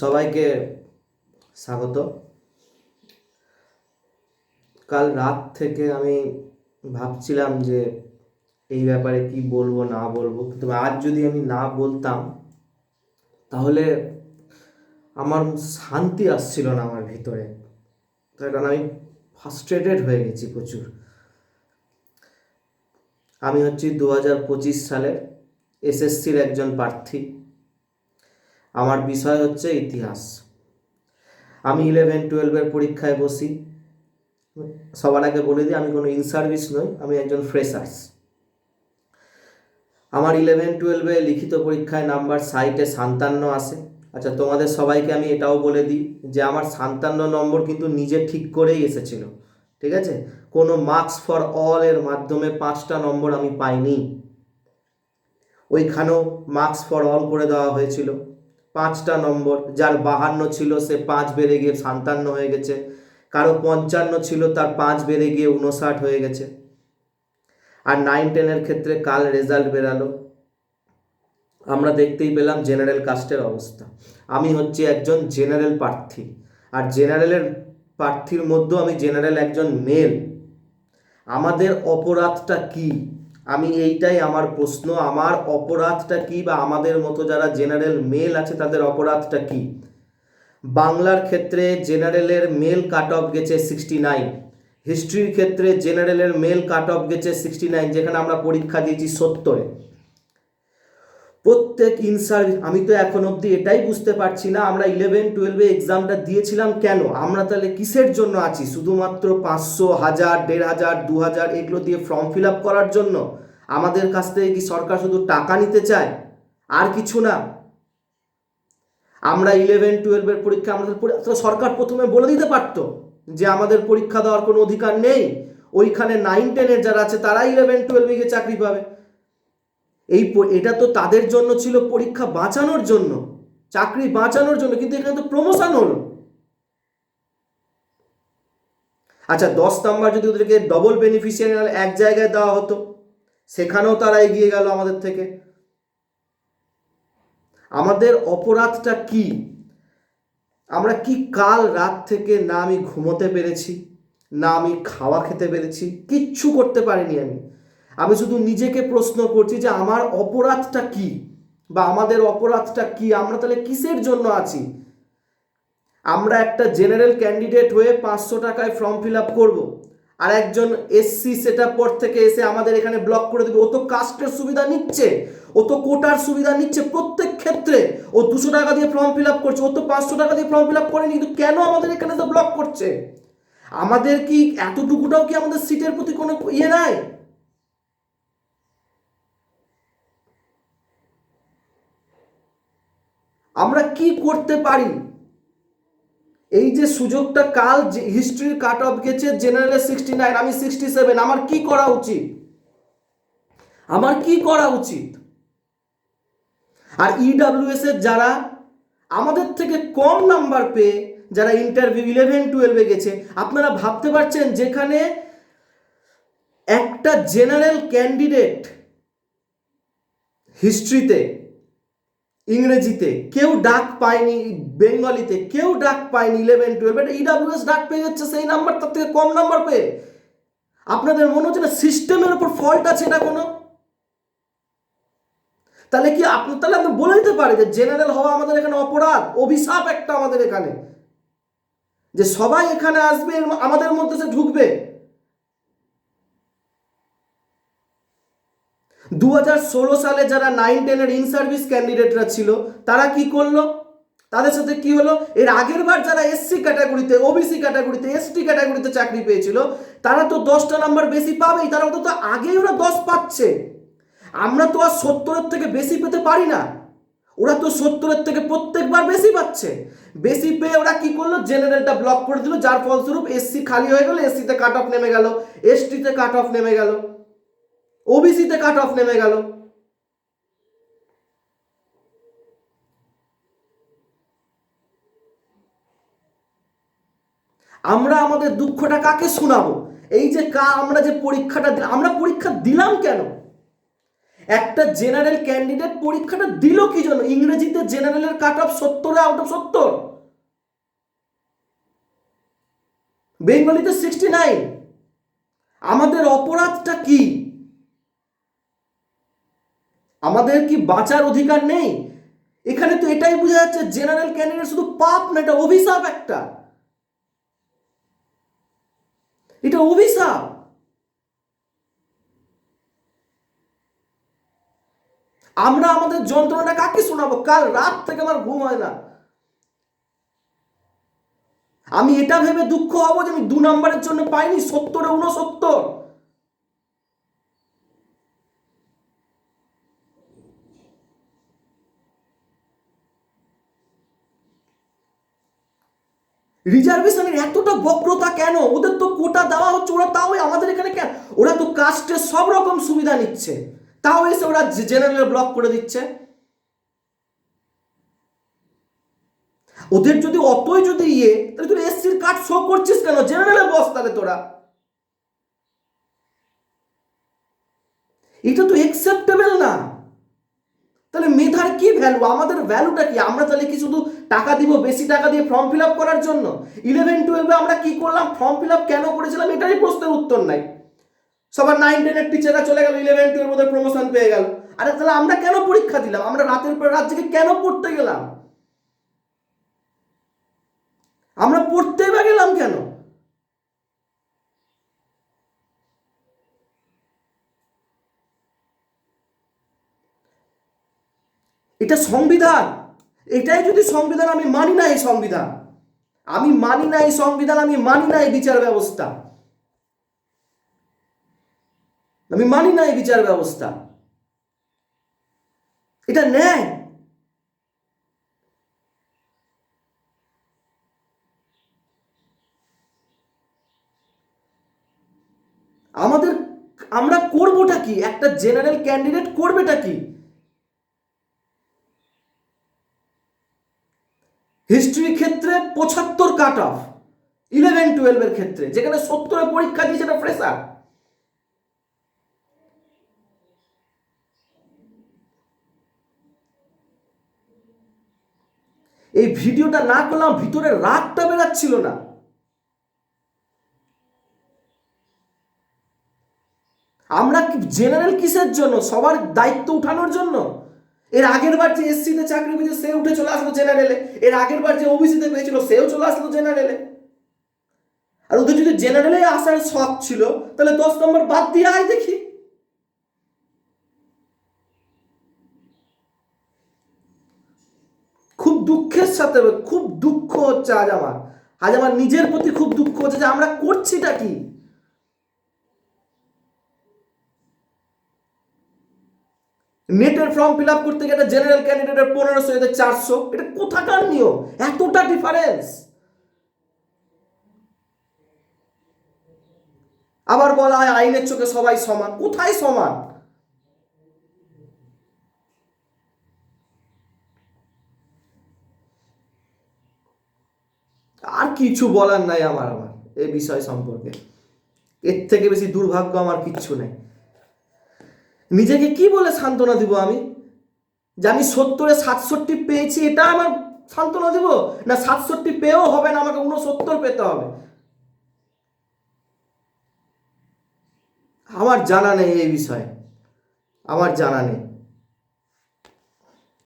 সবাইকে স্বাগত। কাল রাত থেকে আমি ভাবছিলাম যে এই ব্যাপারে কি বলব, না বলব। কিন্তু আজ যদি আমি না বলতাম, তাহলে আমার শান্তি আসছিল না আমার ভিতরে। তার কারণ আমি ফার্স্ট্রেটেড হয়ে গেছি প্রচুর। আমি হচ্ছি দু হাজার পঁচিশ সালের এসএসসির একজন প্রার্থী। আমার বিষয় হচ্ছে ইতিহাস। আমি ইলেভেন টুয়েলভের পরীক্ষায় বসি। সবার আগে বলে দিই, আমি কোনো ইন সার্ভিস নই, আমি একজন ফ্রেশার্স আমার ইলেভেন টুয়েলভে লিখিত পরীক্ষায় নাম্বার সাইটে সান্তান্ন আসে। আচ্ছা তোমাদের সবাইকে আমি এটাও বলে দিই যে আমার সান্তান্ন নম্বর কিন্তু নিজে ঠিক করেই এসেছিল। ঠিক আছে? কোনো মার্কস ফর অল এর মাধ্যমে পাঁচটা নম্বর আমি পাইনি। ওইখানেও মার্কস ফর অল করে দেওয়া হয়েছিল। পাঁচটা নম্বর, যার বাহান্ন ছিল সে পাঁচ বেড়ে গিয়ে সান্তান্ন হয়ে গেছে। কারও পঞ্চান্ন ছিল, তার পাঁচ বেড়ে গিয়ে উনষাট হয়ে গেছে। আর নাইন টেনের ক্ষেত্রে কাল রেজাল্ট বেরালো? আমরা দেখতেই পেলাম জেনারেল কাস্টের অবস্থা। আমি হচ্ছি একজন জেনারেল প্রার্থী। আর জেনারেলের প্রার্থীর মধ্যেও আমি জেনারেল একজন মেল আমাদের অপরাধটা কি? আমি এইটাই আমার প্রশ্ন, আমার অপরাধটা কি বা আমাদের মতো যারা জেনারেল মেল আছে তাদের অপরাধটা কি? বাংলার ক্ষেত্রে জেনারেলের মেল কাট অফ গেছে সিক্সটি নাইন হিস্ট্রির ক্ষেত্রে জেনারেলের মেল কাট অফ গেছে সিক্সটি নাইন যেখানে আমরা পরীক্ষা দিয়েছি সত্তরে। প্রত্যেক ইনসার আমি তো এখন অবধি এটাই বুঝতে পারছি না, আমরা ইলেভেন টুয়েলভে এক্সামটা দিয়েছিলাম কেন? আমরা তাহলে কিসের জন্য আছি? শুধুমাত্র পাঁচশো, হাজার, দেড় হাজার, দু হাজার এগুলো দিয়ে ফর্ম ফিল আপ করার জন্য? আমাদের কাছ থেকে কি সরকার শুধু টাকা নিতে চায়? আর কিছু না। আমরা ইলেভেন টুয়েলভের পরীক্ষা আমাদের সরকার প্রথমে বলে দিতে পারতো যে আমাদের পরীক্ষা দেওয়ার কোনো অধিকার নেই। ওইখানে নাইন টেনের যারা আছে তারা ইলেভেন টুয়েলভে গিয়ে চাকরি পাবে। এই এটা তো তাদের জন্য ছিল পরীক্ষা বাঁচানোর জন্য, চাকরি বাঁচানোর জন্য, কিন্তু এখানে তো প্রমোশন হলো। আচ্ছা দশ নাম্বার যদি ওদেরকে ডবল বেনিফিশিয়ারি এক জায়গায় দেওয়া হতো, সেখানেও তারা এগিয়ে গেল আমাদের থেকে। আমাদের অপরাধটা কি? আমরা কি কাল রাত থেকে না আমি ঘুমোতে পেরেছি, না আমি খাওয়া খেতে পেরেছি, কিচ্ছু করতে পারিনি আমি। আমি শুধু নিজেকে প্রশ্ন করছি যে আমার অপরাধটা কি? বা আমাদের অপরাধটা কি? আমরা তাহলে কিসের জন্য আছি? আমরা একটা জেনারেল ক্যান্ডিডেট হয়ে পাঁচশো টাকায় ফর্ম ফিল আপ করব। আর একজন এসসি সেটা পর থেকে এসে আমাদের এখানে ব্লক করে দেবে। ও তো কাস্টের সুবিধা নিচ্ছে। ও তো কোটার সুবিধা নিচ্ছে। প্রত্যেক ক্ষেত্রে ও দুশো টাকা দিয়ে ফর্ম ফিল আপ করছে। ও তো পাঁচশো টাকা দিয়ে ফর্ম ফিল আপ করেনি। কিন্তু কেন আমাদের এখানে তো ব্লক করছে? আমাদের কি এতটুকুটাও কি আমাদের সিটের প্রতি কোনো ইয়ে নাই? আমরা কি করতে পারি? এই যে সুযোগটা কাল হিস্ট্রির কাট অফ গেছে জেনারেলের সিক্সটি নাইন আমি সিক্সটি সেভেন আমার কি করা উচিত? আমার কি করা উচিত? আর ইডাব্লিউএস এর যারা আমাদের থেকে কম নাম্বার পেয়ে, যারা ইন্টারভিউ ইলেভেন টুয়েলভে গেছে, আপনারা ভাবতে পারছেন যেখানে একটা জেনারেল ক্যান্ডিডেট হিস্ট্রিতে ইংরেজিতে কেউ ডাক পায়নি, বেঙ্গলিতে কেউ ডাক পায়নি ইলেভেন টুয়েলভ এটা ইডাব্লিউএস ডাক পেয়ে যাচ্ছে, সেই নাম্বার তার থেকে কম নাম্বার পেয়ে। আপনাদের মনে হচ্ছে না সিস্টেমের উপর ফল্ট আছে এটা কোনো? তাহলে কি আপনি, তাহলে আপনি বলে দিতে পারে যে জেনারেল হওয়া আমাদের এখানে অপরাধ, অভিশাপ একটা আমাদের এখানে। যে সবাই এখানে আসবে, আমাদের মধ্যে সে ঢুকবে। দু হাজার ষোলো সালে যারা নাইন টেনের ইন সার্ভিস ক্যান্ডিডেটরা ছিল, তারা কি করল? তাদের সাথে কি হলো? এর আগের বার যারা এসসি ক্যাটাগরিতে ওবিসি ক্যাটাগরিতে এসটি ক্যাটাগরিতে চাকরি পেয়েছিল, তারা তো দশটা নাম্বার বেশি পাবেই, তারা তো আগেই ওরা দশ পাচ্ছে। আমরা তো আর সত্তরের থেকে বেশি পেতে পারি না। ওরা তো সত্তরের থেকে প্রত্যেকবার বেশি পাচ্ছে। বেশি পেয়ে ওরা কি করল? জেনারেলটা ব্লক করে দিল, যার ফলস্বরূপ এসসি খালি হয়ে গেল এসসিতে কাট অফ নেমে গেল এসটিতে কাট অফ নেমে গেল। ওবিসিতে কাট অফ নেমে গেল। আমরা আমাদের দুঃখটা কাকে শোনাবো? এই যে কা, আমরা যে পরীক্ষাটা দিলাম আমরা পরীক্ষা দিলাম কেন? একটা জেনারেল ক্যান্ডিডেট পরীক্ষাটা দিল কি জন্য? ইংরেজিতে জেনারেলের কাট অফ সত্তরে আউট অফ সত্তর। বেঙ্গলিতে সিক্সটি নাইন আমাদের অপরাধটা কি? আমাদের কি বাঁচার অধিকার নেই? এখানে তো এটাই বোঝা যাচ্ছে জেনারেল ক্যান্ডিডেট শুধু পাপ না, এটা অভিশাপ একটা। এটা অভিশাপ। আমরা আমাদের যন্ত্রণাটা কাকে শোনাবো? কাল রাত থেকে আমার ঘুম হয় না। আমি এটা ভেবে দুঃখ হব যে আমি দু নম্বরের জন্য পাইনি, সত্তরে উনসত্তর রিজার্ভেশনের এতটা বক্রতা কেন? ওদের তো কোটা দেওয়া হচ্ছে, ওরা তাও আমাদের এখানে কেন ওরা তো কাস্টের সব রকম সুবিধা নিচ্ছে। তাও এসে ওরা জেনারেল ব্লক করে দিচ্ছে। ওদের যদি অতই যদি ইয়ে তাহলে তুই এসসির কার্ড শো করছিস কেন? জেনারেলে বস তাহলে তোরা। এটা তো একসেপ্টেবল না। তাহলে মেধার কি ভ্যালু আমাদের ভ্যালুটা কি? আমরা তাহলে কি শুধু টাকা দিব, বেশি টাকা দিয়ে ফর্ম ফিল আপ করার জন্য? ইলেভেন টুয়েলভে আমরা কি করলাম? ফর্ম ফিল আপ কেন করেছিলাম? এটারই প্রশ্নের উত্তর নাই। সবার নাইন টেনের টিচাররা চলে গেল ইলেভেন টুয়েলভ ওদের প্রমোশন পেয়ে গেল। আরে তাহলে আমরা কেন পরীক্ষা দিলাম? আমরা রাতের পর রাত জেগে কেন পড়তে গেলাম? আমরা পড়তে বা গেলাম কেন? এটা সংবিধান। এটাই যদি সংবিধান, আমি মানি না এই সংবিধান। আমি মানি না এই সংবিধান, আমি মানি না এই বিচার ব্যবস্থা। আমি মানি না এই বিচার ব্যবস্থা। এটা ন্যায়। আমাদের, আমরা করবোটা কি? একটা জেনারেল ক্যান্ডিডেট করবেটা কি? হিস্ট্রির ক্ষেত্রে পঁচাত্তর কাট অফ ইলেভেন টুয়েলভের ক্ষেত্রে, যেখানে সত্তরে পরীক্ষা দিয়ে সেটা ফ্রেশার এই ভিডিওটা না করলাম, ভিতরে রাগটা বেরাচ্ছিল না। আমরা জেনারেল কিসের জন্য? সবার দায়িত্ব উঠানোর জন্য? এর আগের বার যে এসসিতে চাকরি পেয়েছে সে উঠে চলে আসলো জেনারেলে এর আগের বার যে ওবিসিতে পেয়েছিল, সেও চলে আসলো জেনারেলে আর ওদের যদি জেনারেলে আসার শখ ছিল, তাহলে দশ নম্বর বাদ দিয়ে আয় দেখি। খুব দুঃখের সাথে, খুব দুঃখ হচ্ছে আজ আমার। আজ আমার নিজের প্রতি খুব দুঃখ হচ্ছে যে আমরা করছিটা কি? নেটের ফর্ম ফিল আপ করতে গেলে জেনারেল ক্যান্ডিডেটের পনেরোশো, এদের চারশো। এটা কোথাকার নিয়ম? এতটা ডিফারেন্স আবার বলা হয় আইনের চোখে সবাই সমান। কোথায় সমান? আর কিছু বলার নাই আমার আমার, এই বিষয় সম্পর্কে। এর থেকে বেশি দুর্ভাগ্য আমার কিচ্ছু নেই। নিজেকে কি বলে সান্ত্বনা দিব আমি? যে আমি সত্তরে সাতষট্টি পেয়েছি, এটা আমার সান্ত্বনা দিব? না সাতষট্টি পেয়েও হবে না, আমাকে উনসত্তর পেতে হবে? আমার জানা নেই এই বিষয়ে। আমার জানা নেই।